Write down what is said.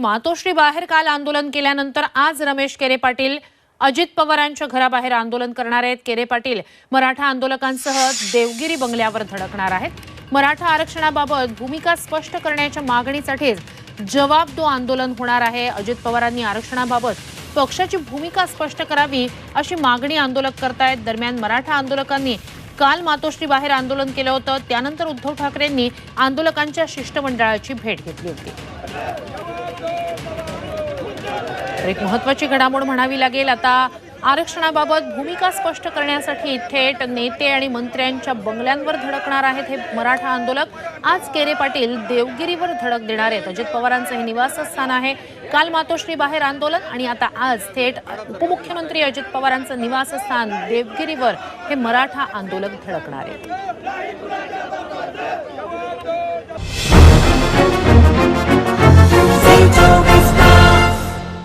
मातोश्री बाहेर काल आंदोलन केल्यानंतर आज रमेश केरे पाटील अजित पवारांच्या घराबाहेर आंदोलन करणार आहेत. केरे पाटील मराठा आंदोलकांसह देवगिरी बंगल्यावर धडकणार आहेत. मराठा आरक्षणाबाबत भूमिका स्पष्ट करण्याच्या मागणीसाठीच जवाब दो आंदोलन होणार आहे. अजित पवारांनी आरक्षणाबाबत पक्षाची भूमिका स्पष्ट करावी अशी मागणी आंदोलक करतायत. दरम्यान मराठा आंदोलकांनी काल मातोश्री बाहेर आंदोलन केलं होतं. त्यानंतर उद्धव ठाकरेंनी आंदोलकांच्या शिष्टमंडळाची भेट घेतली होती. एक महत्वाची घडामोड म्हणावी लागेल. आता आरक्षणाबाबत भूमिका स्पष्ट करण्यासाठी थेट नेते आणि मंत्र्यांच्या बंगल्यांवर धडकणार आहेत हे मराठा आंदोलक. आज केरे पाटील देवगिरीवर धडक देणार आहेत. अजित पवारांचं हे निवासस्थान आहे. काल मातोश्री बाहेर आंदोलन आणि आता आज थेट उपमुख्यमंत्री अजित पवारांचं निवासस्थान देवगिरीवर हे मराठा आंदोलक धडकणार आहेत.